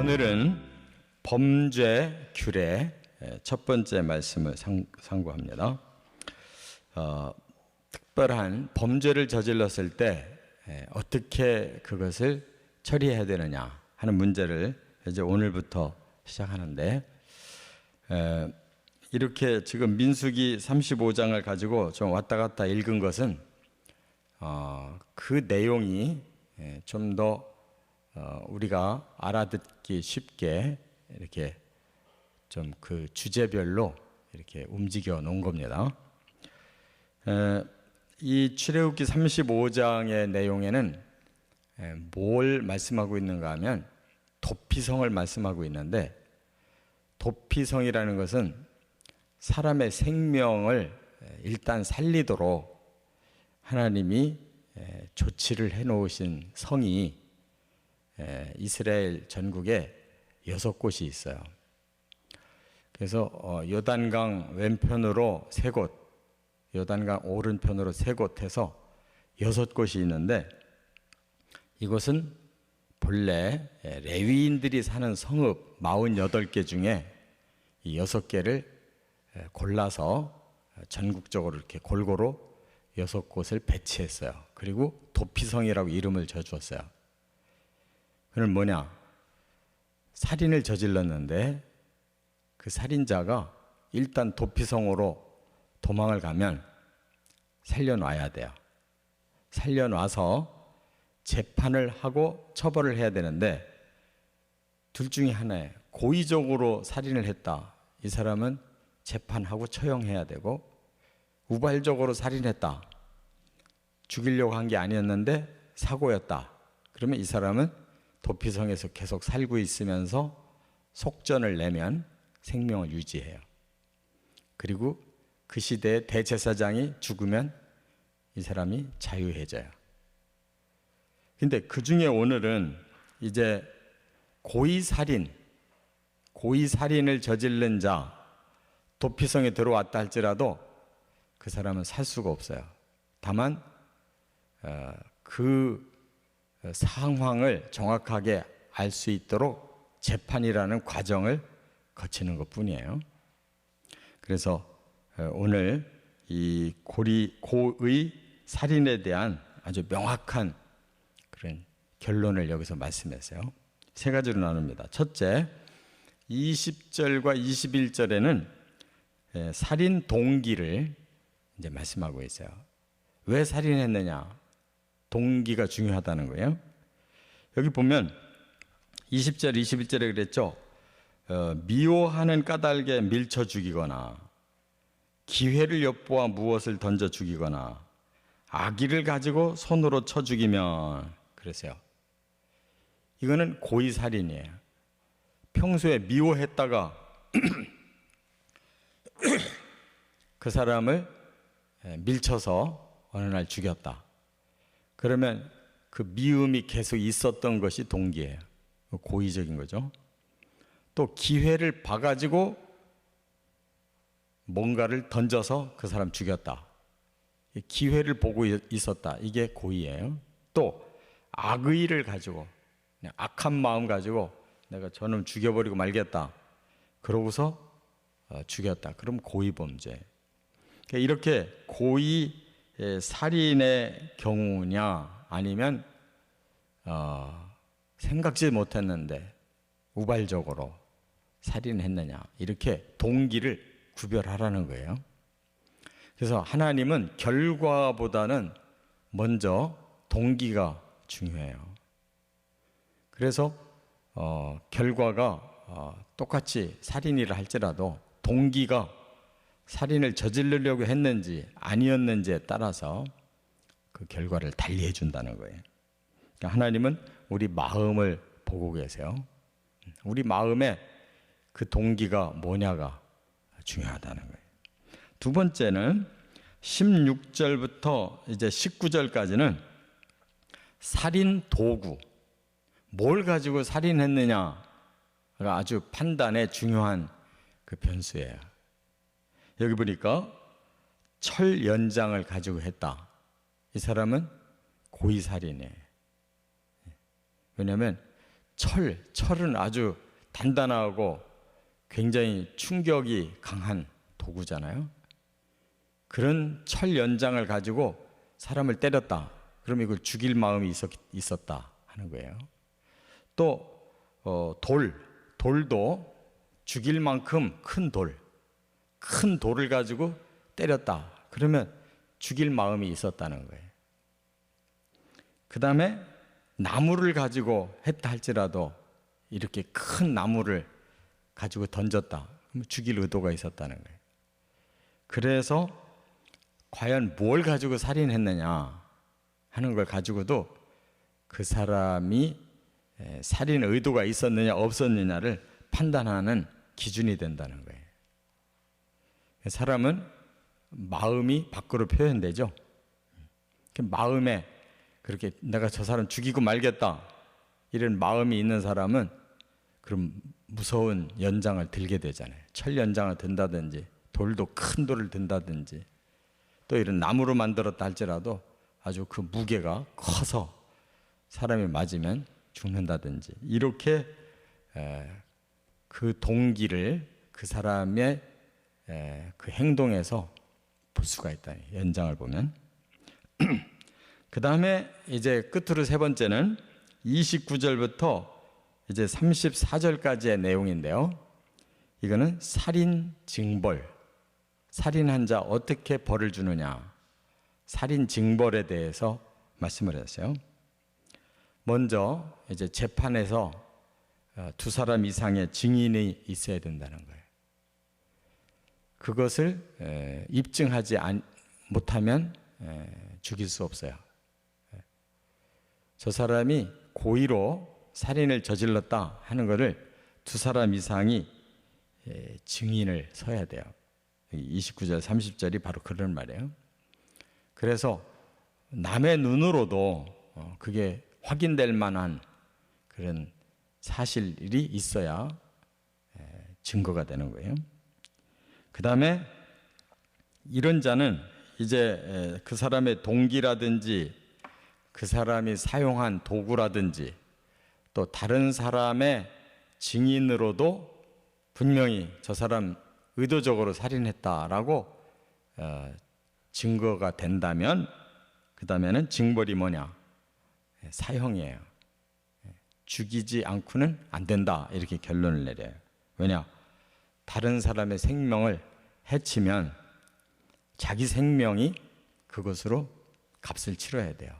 오늘은 범죄 규례 첫 번째 말씀을 상, 상고합니다. 어, 특별한 범죄를 저질렀을 때 에, 어떻게 그것을 처리해야 되느냐 하는 문제를 이제 오늘부터 시작하는데 에, 이렇게 지금 민수기 35장을 가지고 좀 왔다 갔다 읽은 것은 어, 그 내용이 좀더 어, 우리가 알아듣기 쉽게 이렇게 좀 그 주제별로 이렇게 움직여 놓은 겁니다. 에, 이 출애굽기 35장의 내용에는 에, 뭘 말씀하고 있는가 하면 도피성을 말씀하고 있는데 도피성이라는 것은 사람의 생명을 일단 살리도록 하나님이 조치를 해 놓으신 성이 이스라엘 전국에 여섯 곳이 있어요. 그래서 어, 요단강 왼편으로 세 곳, 요단강 오른편으로 세 곳 해서 여섯 곳이 있는데 이곳은 본래 레위인들이 사는 성읍 48개 중에 이 여섯 개를 골라서 전국적으로 이렇게 골고루 여섯 곳을 배치했어요. 그리고 도피성이라고 이름을 져주었어요. 그는 뭐냐? 살인을 저질렀는데 그 살인자가 일단 도피성으로 도망을 가면 살려놔야 돼요. 살려놔서 재판을 하고 처벌을 해야 되는데 둘 중에 하나에 고의적으로 살인을 했다. 이 사람은 재판하고 처형해야 되고 우발적으로 살인했다. 죽이려고 한 게 아니었는데 사고였다. 그러면 이 사람은 도피성에서 계속 살고 있으면서 속전을 내면 생명을 유지해요. 그리고 그 시대의 대제사장이 죽으면 이 사람이 자유해져요. 근데 그 중에 오늘은 이제 고의살인, 고의살인을 저지른 자, 도피성에 들어왔다 할지라도 그 사람은 살 수가 없어요. 다만 어, 그 상황을 정확하게 알 수 있도록 재판이라는 과정을 거치는 것 뿐이에요. 그래서 어, 오늘 이 고리, 고의 살인에 대한 아주 명확한 그런 결론을 여기서 말씀했어요. 세 가지로 나눕니다. 첫째, 20절과 21절에는 살인 동기를 이제 말씀하고 있어요. 왜 살인했느냐? 동기가 중요하다는 거예요. 여기 보면 20절, 21절에 그랬죠. 어, 미워하는 까닭에 밀쳐 죽이거나 기회를 엿보아 무엇을 던져 죽이거나 아기를 가지고 손으로 쳐 죽이면 그랬어요. 이거는 고의 살인이에요. 평소에 미워했다가 그 사람을 밀쳐서 어느 날 죽였다. 그러면 그 미움이 계속 있었던 것이 동기예요. 고의적인 거죠. 또 기회를 봐가지고 뭔가를 던져서 그 사람 죽였다. 기회를 보고 있었다. 이게 고의예요. 또 악의를 가지고 악한 마음 가지고 내가 저놈 죽여버리고 말겠다. 그러고서 어, 죽였다. 그럼 고의 범죄. 그러니까 이렇게 고의 살인의 경우냐 아니면 어, 생각지 못했는데 우발적으로 살인했느냐 이렇게 동기를 구별하라는 거예요. 그래서 하나님은 결과보다는 먼저 동기가 중요해요. 그래서 어, 결과가 어, 똑같이 살인이라 할지라도 동기가 살인을 저지르려고 했는지 아니었는지에 따라서 그 결과를 달리해 준다는 거예요. 그러니까 하나님은 우리 마음을 보고 계세요. 우리 마음에 그 동기가 뭐냐가 중요하다는 거예요. 두 번째는 16절부터 이제 19절까지는 살인 도구, 뭘 가지고 살인했느냐가 아주 판단에 중요한 그 변수예요. 여기 보니까 철 연장을 가지고 했다. 이 사람은 고의살인이에요. 왜냐하면 철, 철은 아주 단단하고 굉장히 충격이 강한 도구잖아요. 그런 철 연장을 가지고 사람을 때렸다. 그럼 이걸 죽일 마음이 있었, 있었다 하는 거예요. 또 어, 돌, 돌도 죽일 만큼 큰 돌, 큰 돌을 가지고 때렸다. 그러면 죽일 마음이 있었다는 거예요. 그 다음에 나무를 가지고 했다 할지라도 이렇게 큰 나무를 가지고 던졌다. 죽일 의도가 있었다는 거예요. 그래서 과연 뭘 가지고 살인했느냐 하는 걸 가지고도 그 사람이 살인 의도가 있었느냐 없었느냐를 판단하는 기준이 된다는 거예요. 사람은 마음이 밖으로 표현되죠. 그 마음에 그렇게 내가 저 사람 죽이고 말겠다 이런 마음이 있는 사람은 그럼 무서운 연장을 들게 되잖아요. 철 연장을 든다든지 돌도 큰 돌을 든다든지 또 이런 나무로 만들었다 할지라도 아주 그 무게가 커서 사람이 맞으면 죽는다든지 이렇게 그 동기를 그 사람의 그 행동에서 볼 수가 있다. 연장을 보면. 그 다음에 이제 끝으로 세 번째는 29절부터 이제 34절까지의 내용인데요. 이거는 살인 징벌. 살인한 자 어떻게 벌을 주느냐. 살인 징벌에 대해서 말씀을 했어요. 먼저 이제 재판에서 어, 두 사람 이상의 증인이 있어야 된다는 거예요. 그것을 입증하지 못하면 죽일 수 없어요. 저 사람이 고의로 살인을 저질렀다 하는 것을 두 사람 이상이 증인을 서야 돼요. 29절, 30절이 바로 그런 말이에요. 그래서 남의 눈으로도 어, 그게 확인될 만한 그런 사실이 있어야 증거가 되는 거예요. 그 다음에 이런 자는 이제 그 사람의 동기라든지 그 사람이 사용한 도구라든지 또 다른 사람의 증인으로도 분명히 저 사람 의도적으로 살인했다라고 어, 증거가 된다면 그 다음에는 징벌이 뭐냐 사형이에요. 죽이지 않고는 안 된다 이렇게 결론을 내려요. 왜냐 다른 사람의 생명을 해치면 자기 생명이 그것으로 값을 치러야 돼요.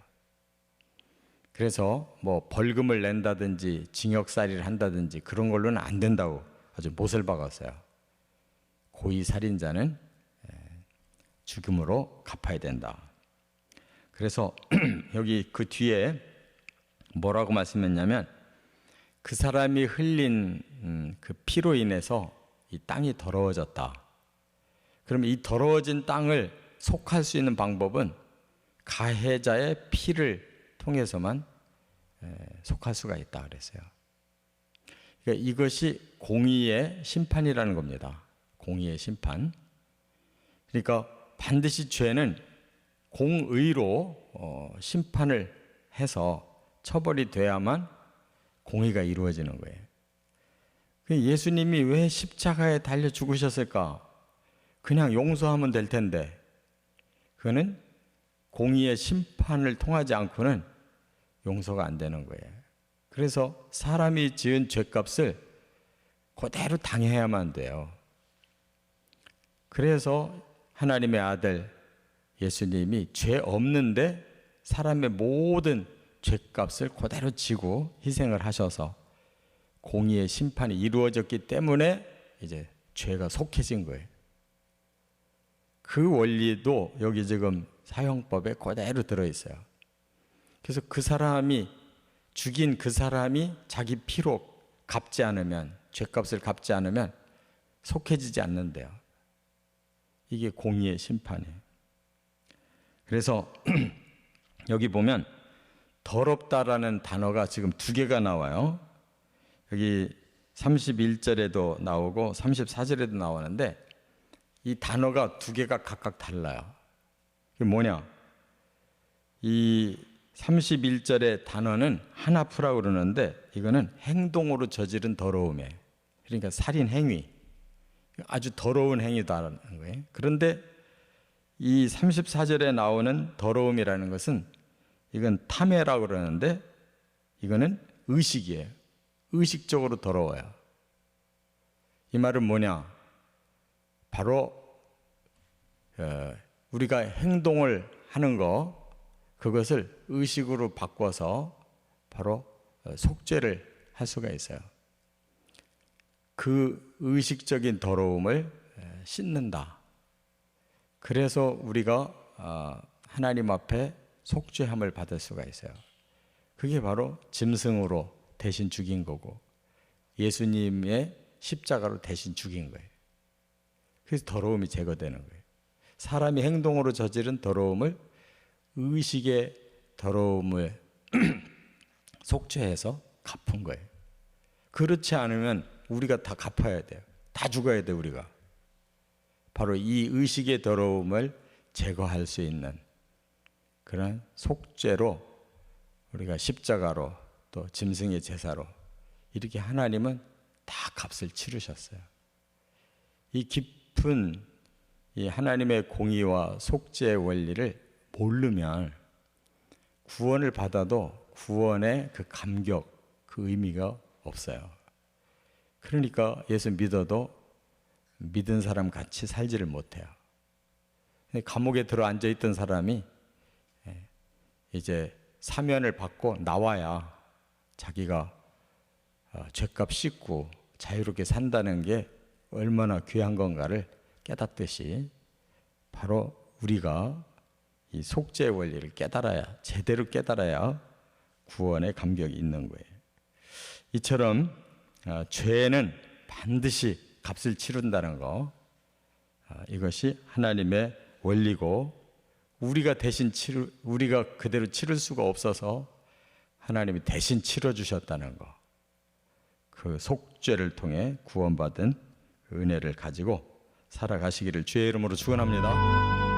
그래서 뭐 벌금을 낸다든지 징역살이를 한다든지 그런 걸로는 안 된다고 아주 못을 박았어요. 고의 살인자는 죽음으로 갚아야 된다. 그래서 여기 그 뒤에 뭐라고 말씀했냐면 그 사람이 흘린 음, 그 피로 인해서 이 땅이 더러워졌다. 그럼 이 더러워진 땅을 속할 수 있는 방법은 가해자의 피를 통해서만 속할 수가 있다 그랬어요. 그러니까 이것이 공의의 심판이라는 겁니다. 공의의 심판. 그러니까 반드시 죄는 공의로 어, 심판을 해서 처벌이 돼야만 공의가 이루어지는 거예요. 그 예수님이 왜 십자가에 달려 죽으셨을까? 그냥 용서하면 될 텐데, 그거는 공의의 심판을 통하지 않고는 용서가 안 되는 거예요. 그래서 사람이 지은 죄값을 그대로 당해야만 돼요. 그래서 하나님의 아들 예수님이 죄 없는데 사람의 모든 죄값을 그대로 지고 희생을 하셔서 공의의 심판이 이루어졌기 때문에 이제 죄가 속해진 거예요. 그 원리도 여기 지금 사형법에 그대로 들어 있어요. 그래서 그 사람이 죽인 그 사람이 자기 피로 갚지 않으면 죄값을 갚지 않으면 속해지지 않는데요. 이게 공의의 심판이에요. 그래서 여기 보면 더럽다라는 단어가 지금 두 개가 나와요. 여기 31절에도 나오고 34절에도 나오는데 이 단어가 두 개가 각각 달라요. 이게 뭐냐? 이 31절의 단어는 하나프라고 그러는데 이거는 행동으로 저지른 더러움에 그러니까 살인 행위 아주 더러운 행위다라는 거예요. 그런데 이 34절에 나오는 더러움이라는 것은 이건 탐해라고 그러는데 이거는 의식이에요. 의식적으로 더러워요. 이 말은 뭐냐? 바로 어, 우리가 행동을 하는 거 그것을 의식으로 바꿔서 바로 어, 속죄를 할 수가 있어요. 그 의식적인 더러움을 에, 씻는다. 그래서 우리가 어, 하나님 앞에 속죄함을 받을 수가 있어요. 그게 바로 짐승으로 대신 죽인 거고 예수님의 십자가로 대신 죽인 거예요. 그래서 더러움이 제거되는 거예요. 사람이 행동으로 저지른 더러움을 의식의 더러움을 속죄해서 갚은 거예요. 그렇지 않으면 우리가 다 갚아야 돼요. 다 죽어야 돼 우리가. 바로 이 의식의 더러움을 제거할 수 있는 그런 속죄로 우리가 십자가로 또 짐승의 제사로 이렇게 하나님은 다 값을 치르셨어요. 이 깊 은 이 하나님의 공의와 속죄의 원리를 모르면 구원을 받아도 구원의 그 감격, 그 의미가 없어요. 그러니까 예수 믿어도 믿은 사람 같이 살지를 못해요. 감옥에 들어 앉아 있던 사람이 예, 이제 사면을 받고 나와야 자기가 어, 죄값 씻고 자유롭게 산다는 게 얼마나 귀한 건가를 깨닫듯이 바로 우리가 이 속죄의 원리를 깨달아야 제대로 깨달아야 구원의 감격이 있는 거예요. 이처럼 어, 죄는 반드시 값을 치른다는 거 어, 이것이 하나님의 원리고 우리가 대신 치르 우리가 그대로 치를 수가 없어서 하나님이 대신 치러 주셨다는 거. 그 속죄를 통해 구원받은 그 은혜를 가지고 살아가시기를 주의 이름으로 축원합니다.